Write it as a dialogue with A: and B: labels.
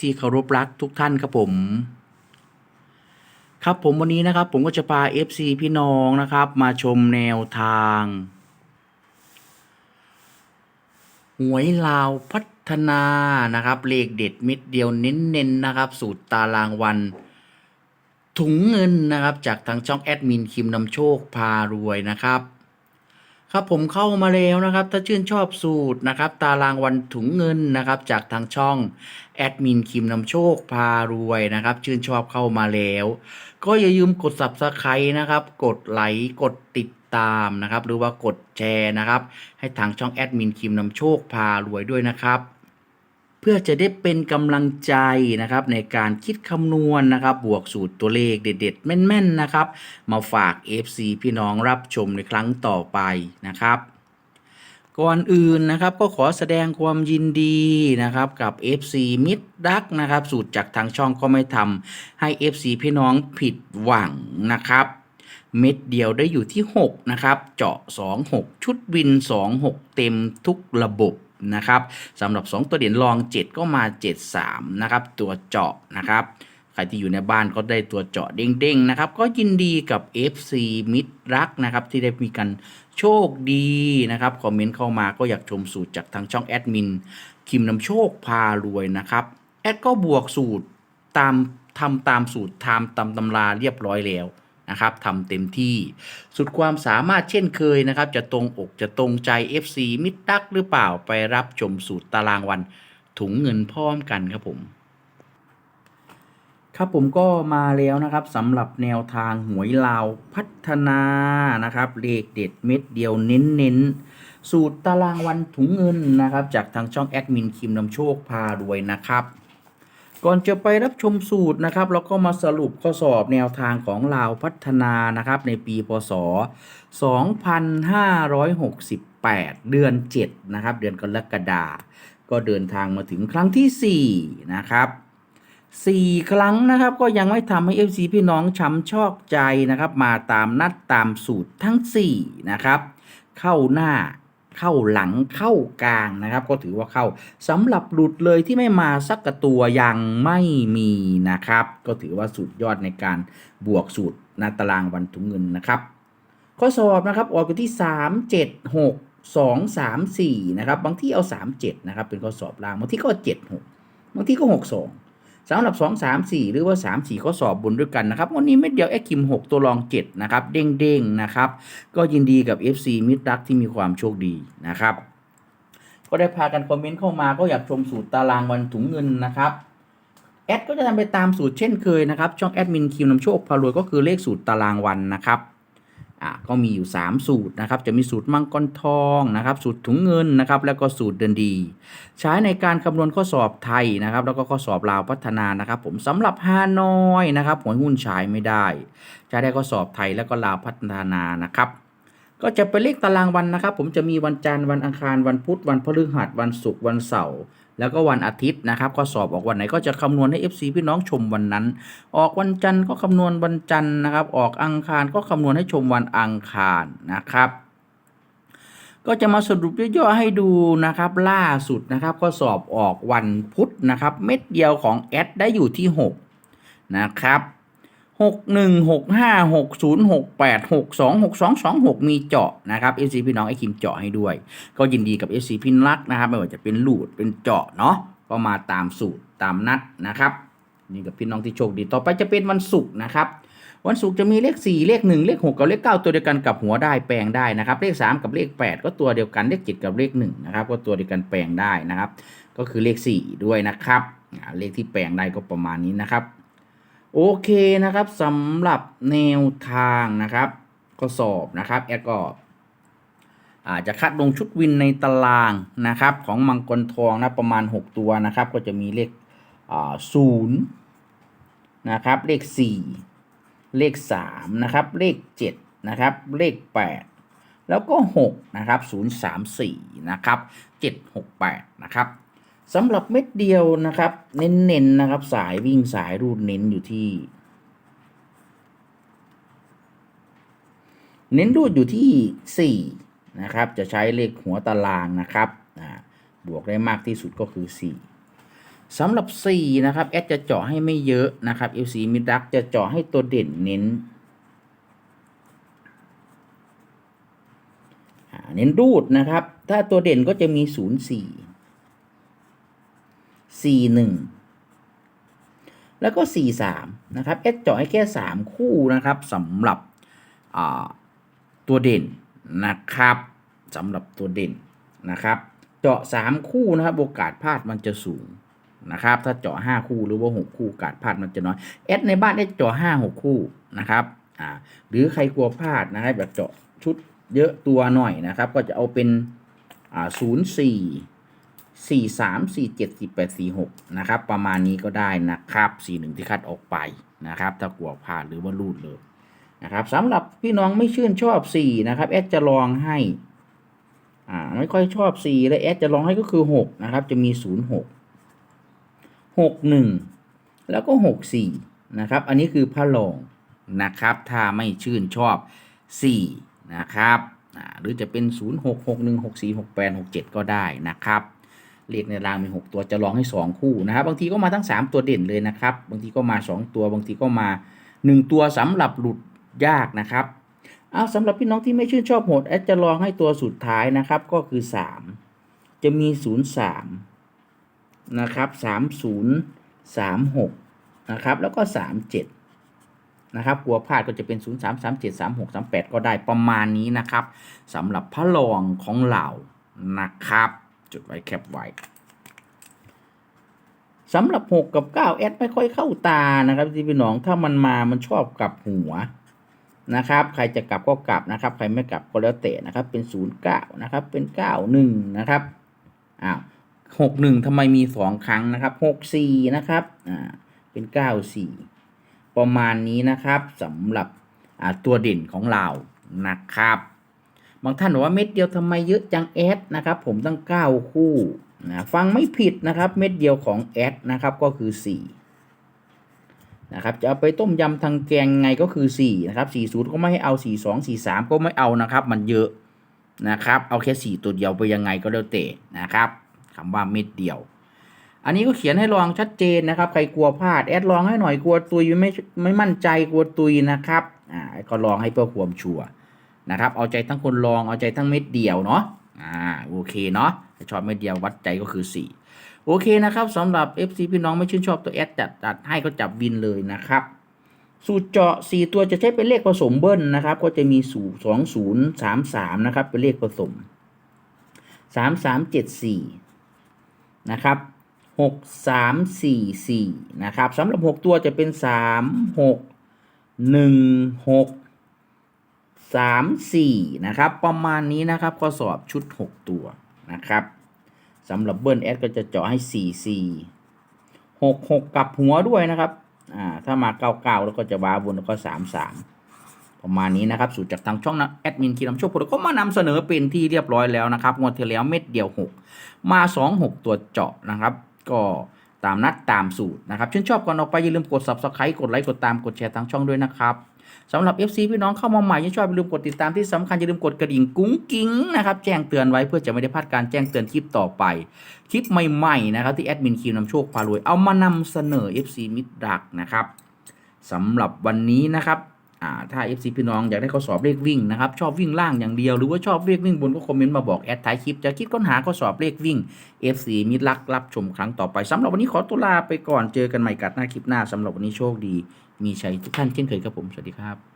A: ที่เคารพรักทุกท่านครับผม ครับผมวันนี้นะครับผมก็จะพา FC พี่น้องนะครับ มาชมแนวทางหวยลาวพัฒนานะครับเลขเด็ดม็ดเดียวเน้นๆนะครับ สูตรตารางวัน ถุงเงินนะครับ จากทางช่องแอดมินคิมนำโชคพารวยนะครับ ครับผมเข้ามาแล้วนะครับ ถ้าชื่นชอบสูตรนะครับ ตารางวันถุงเงินนะครับ จากทางช่องแอดมินคิมนำโชคพารวยนะครับ ชื่นชอบเข้ามาแล้ว ก็อย่าลืมกด subscribe นะครับ กดไลค์กดติดตามนะครับ หรือว่ากดแชร์นะครับ ให้ทางช่องแอดมินคิมนำโชคพารวยด้วยนะครับ เพื่อจะได้เป็นกำลังใจนะครับในการคิดคำนวณนะครับ บวกสูตรตัวเลขเด็ดๆ แม่นๆนะครับ มาฝาก FC พี่น้องรับชมในครั้งต่อไปนะครับก่อนอื่นนะครับก็ขอแสดงความยินดีนะครับกับ FC มิตรดักนะครับ สูตรจากทางช่องก็ไม่ทำให้ FC พี่น้องผิดหวังนะครับ เม็ดเดียวได้อยู่ที่ 6 นะครับ เจาะ 26 ชุดวิน 26 เต็มทุกระบบ นะครับสำหรับ 2 ตัวเด่นรอง 7 ก็มา 73 นะครับ ตัวเจาะนะครับ ใครที่อยู่ในบ้านก็ได้ตัวเจาะเด้งๆนะครับ ก็ยินดีกับ FC มิตรรักนะครับ ที่ได้มีกันโชคดีนะครับ คอมเมนต์เข้ามาก็อยากชมสูตรจากทางช่องแอดมิน คิมนำโชคพารวยนะครับ แอดก็บวกสูตรตามทำตามสูตรทำตามตำราเรียบร้อยแล้ว นะครับทำเต็มที่ สุดความสามารถเช่นเคยนะครับ จะตรงอกจะตรงใจ FC มิตรรักหรือเปล่าไปรับชมสูตรตารางวันถุงเงินพร้อมกันครับผม ครับผมก็มาแล้วนะครับสำหรับแนวทางหวยลาวพัฒนานะครับเลขเด็ดเม็ดเดียวเน้นๆสูตรตารางวันถุงเงินนะครับ จากทางช่องแอดมินคิมนำโชคพารวยนะครับ ก่อนจะไปรับชมสูตรนะครับเราก็มาสรุปข้อสอบแนวทางของลาวพัฒนานะครับในปีพศ 2568 เดือน 7 นะครับ เดือนกรกฎาคมก็เดินทางมาถึงครั้งทีสี่ 4 นะครับสี่ครั้งนะครับก็ยังไม่ทำให้ FC พี่น้องช้ำชอกใจนะครับ มาตามนัดตามสูตรทั้ง 4 นะครับ เข้าหน้า เข้าหลังเข้ากลางนะครับ ก็ถือว่าเข้าสำหรับหลุดเลยที่ไม่มาสักกตัวยังไม่มีนะครับ ก็ถือว่าสุดยอดในการบวกสูตรนาตารางวันถุงเงินนะครับ ข้อสอบนะครับออกอยู่ที่ 3 7 6 2 3 4นะครับบางที่เอา 3 7นะครับเป็นข้อสอบล่างบางที่ก็ 7 6บางที่ก็ 6 2 สำหรับ 2 3 4 หรือว่า 3 4ข้อสอบบนด้วยกันนะครับ วันนี้เม็ดเดียวแอคคิม 6 ตัวรอง 7 นะครับ เด้งๆ นะครับ ก็ยินดีกับ FC มิตรรักที่มีความโชคดีนะครับ ก็ได้พากันคอมเมนต์เข้ามาก็อยากชมสูตรตารางวันถุงเงินนะครับแอดก็จะทำไปตามสูตรเช่นเคยนะครับ ช่องแอดมินคิวนำโชคพารวยก็คือเลขสูตรตารางวันนะครับ อะก็มีอยู่ 3 สูตรนะครับ จะมีสูตรมังกรทองนะครับ สูตรถุงเงินนะครับ แล้วก็สูตรเดินดี ใช้ในการคำนวณข้อสอบไทยนะครับ แล้วก็ข้อสอบลาวพัฒนานะครับ ผมสำหรับฮานอยนะครับหวยหุ้นใช้ไม่ได้ใช้ได้ข้อสอบไทยแล้วก็ลาวพัฒนานะครับก็จะเป็นเลขตารางวันนะครับ ผมจะมีวันจันทร์วันอังคารวันพุธวันพฤหัสวันศุกร์วันเสาร์ แล้วก็วันอาทิตย์นะครับ ก็สอบออกวันไหนก็จะคำนวณให้ FC พี่น้องชมวันนั้น ออกวันจันทร์ก็คำนวณวันจันทร์นะครับ ออกอังคารก็คำนวณให้ชมวันอังคารนะครับก็จะมาสรุปย่อๆให้ดูนะครับ ล่าสุดนะครับ ก็สอบออกวันพุธนะครับ เม็ดเดียวของแอดได้อยู่ที่ 6 นะครับ 6 1 6 5 6 0 6 8 6 2 6 2 2 6มีเจาะนะครับ FC พี่น้องไอคิมเจาะให้ด้วย ก็ยินดีกับ FC พินรักนะครับไม่ว่าจะเป็นลูดเป็นเจาะเนาะก็มาตามสูตรตามนัดนะครับนี่กับพี่น้องที่โชคดีต่อไปจะเป็นวันศุกร์นะครับวันศุกร์จะมีเลข 4 เลข 1 เลข 6 กับเลข 9 ตัวเดียวกันกับหัวได้แปลงได้นะครับ เลข 3 กับเลข 8 ก็ตัวเดียวกันเลข 7 กับเลข1นะครับก็ตัวเดียวกันแปลงได้นะครับ ก็คือเลข 4 ด้วยนะครับเลขที่แปลงได้ก็ประมาณนี้นะครับ โอเคนะครับสำหรับแนวทางนะครับก็สอบนะครับแอดก็อาจจะคัดลงชุดวินในตารางนะครับ ของมังกรทองนะประมาณ 6 ตัวนะครับ ก็จะมีเลขศูนย์นะครับ เลขสี่เลขสามนะครับ เลขเจ็ดนะครับ เลขแปดแล้วก็หกนะครับศูนย์สามสี่นะครับเจ็ดหกแปดนะครับ สำหรับเม็ดเดียวนะครับ เน้นๆนะครับ สายวิ่งสายรูดเน้นอยู่ที่ เน้นรูดอยู่ที่ 4 นะครับ จะใช้เลขหัวตารางนะครับบวกได้มากที่สุดก็คือ 4สำหรับ 4 นะครับแอดจะเจาะให้ไม่เยอะนะครับ FC มิดรักจะเจาะให้ตัวเด่นเน้นเน้นรูดนะครับ ถ้าตัวเด่นก็จะมี 0 4 4 1 แล้วก็ 4 3 นะครับแอดเจาะให้แค่ 3 คู่นะครับสำหรับตัวเด่นนะครับสำหรับตัวเด่นนะครับเจาะ 3 คู่นะครับโอกาสพลาดมันจะสูงนะครับถ้าเจาะ 5 คู่หรือว่า 6 คู่โอกาสพลาดมันจะน้อยแอดในบ้านได้เจาะ 5 6 คู่นะครับอ่าหรือใครกลัวพลาดนะครับแบบเจาะชุดเยอะตัวหน่อยนะครับ ก็จะเอาเป็นอ่า 0 4 4 3 4 7 4 8 4 6นะครับ ประมาณนี้ก็ได้นะครับ4 1ที่คัดออกไปนะครับ ถ้ากลัวพลาดหรือว่ารูดเลยนะครับสำหรับพี่น้องไม่ชื่นชอบ4นะครับแอดจะลองให้อ่าไม่ค่อยชอบ4และแอดจะลองให้ก็คือ6นะครับ จะมี0 6 6 1แล้วก็6 4นะครับ อันนี้คือพระรองนะครับ ถ้าไม่ชื่นชอบ4นะครับอ่าหรือจะเป็น 0 6 6 1 6 4 6 8 6 7 ก็ได้นะครับ เลขในรางมี 6 ตัวจะลองให้ 2 คู่นะครับ บางทีก็มาทั้ง 3 ตัวเด่นเลยนะครับ บางทีก็มา 2 ตัว บางทีก็มา 1 ตัวสำหรับหลุดยากนะครับเอาสำหรับพี่น้องที่ไม่ชื่นชอบโหดแอดจะลองให้ตัวสุดท้ายนะครับก็คือ 3 จะมี 0 3 นะครับ 3 0 3 6 นะครับ แล้วก็ 3 7 นะครับกลัวพลาดก็จะเป็น 0 3 3 7 3 6 3 8 ก็ได้ประมาณนี้นะครับสำหรับพระรองของเรานะครับ ดไว้แคปไว้สำหรับ 6 กับ9แอดไม่ค่อยเข้าตานะครับที่พี่น้องถ้ามันมามันชอบกลับหัวนะครับ ใครจะกลับก็กลับนะครับ ใครไม่กลับก็แล้วแต่นะครับ เป็น 0 9 นะครับ เป็น 9 1 นะครับอ้าว6 1ทำไมมี2ครั้งนะครับ6 4นะครับอ่าเป็น9 4ประมาณนี้นะครับสำหรับตัวเด่นของเรานะครับ บางท่านบอกว่าเม็ดเดียวทำไมเยอะจังแอดนะครับ ผมตั้ง 9 คู่นะฟังไม่ผิดนะครับ เม็ดเดียวของแอดนะครับก็คือ 4 นะครับ จะเอาไปต้มยำทางแกงไงก็คือ 4 นะครับ 40 ก็ไม่ให้เอา 42 43 ก็ไม่เอานะครับ มันเยอะนะครับ เอาแค่ 4 ตัวเดียวไปยังไงก็แล้วแต่นะครับคำว่าเม็ดเดียว อันนี้ก็เขียนให้ลองชัดเจนนะครับ ใครกลัวพลาดแอดลองให้หน่อยกลัวตุยไม่ไม่มั่นใจกลัวตุยนะครับอ่าก็ลองให้เพื่อความชัวร์ นะครับ เอาใจทั้งคนลองเอาใจทั้งเม็ดเดียวเนาะอ่าโอเคเนาะชอบเม็ดเดียววัดใจก็คือ 4 โอเคนะครับสำหรับ FC พี่น้องไม่ชื่นชอบตัวแอดจัดจัดให้ก็จับวินเลยนะครับ สูตรเจาะ 4 ตัวจะใช้เป็นเลขผสมเบิ้ลนะครับ ก็จะมีสูสองศูนย์สามสามนะครับ เป็นเลขผสมสามสามเจ็ดสี่นะครับหกสามสี่สี่นะครับสำหรับหกตัวจะเป็นสามหกหนึ่งหก สามสี่นะครับ ประมาณนี้นะครับข้อสอบชุดหกตัวนะครับสำหรับเบิ้ลแอดก็จะเจาะให้4 4 6 6กลับหัวด้วยนะครับอ่าถ้ามา99แล้วก็จะวาบนแล้วก็3 3ประมาณนี้นะครับสูตรจากทางช่องนะแอดมินคีนำโชคผลก็มานำเสนอเป็นที่เรียบร้อยแล้วนะครับงวดที่แล้วเม็ดเดียว 6 มา 2 6 ตัวเจาะนะครับ ก็ ตามนัดตามสูตรนะครับชื่นชอบก่อนออกไปอย่าลืมกด subscribe กดไลค์กดตามกดแชร์ทางช่องด้วยนะครับสำหรับ FC พี่น้องเข้ามาใหม่ยังชอบอย่าลืมกดติดตามที่สำคัญอย่าลืมกดกระดิ่งกุ้งกิ้งนะครับแจ้งเตือนไว้เพื่อจะไม่ได้พลาดการแจ้งเตือนคลิปต่อไป คลิปใหม่ๆนะครับที่แอดมินคิวนำโชคพารวยเอามานำเสนอ FC มิดดักนะครับสำหรับวันนี้นะครับ อ่าถ้า FC พี่น้องอยากได้ข้อสอบเลขวิ่งนะครับชอบวิ่งล่างอย่างเดียวหรือว่าชอบเลขวิ่งบนก็คอมเมนต์มาบอกแอดท้ายคลิปจะคิดค้นหาข้อสอบเลขวิ่ง FC มิตรลักรับชมครั้งต่อไปสำหรับวันนี้ขอตัวลาไปก่อนเจอกันใหม่กัดหน้าคลิปหน้าสำหรับวันนี้โชคดี มีชัยทุกท่านเช่นเคยครับผมสวัสดีครับ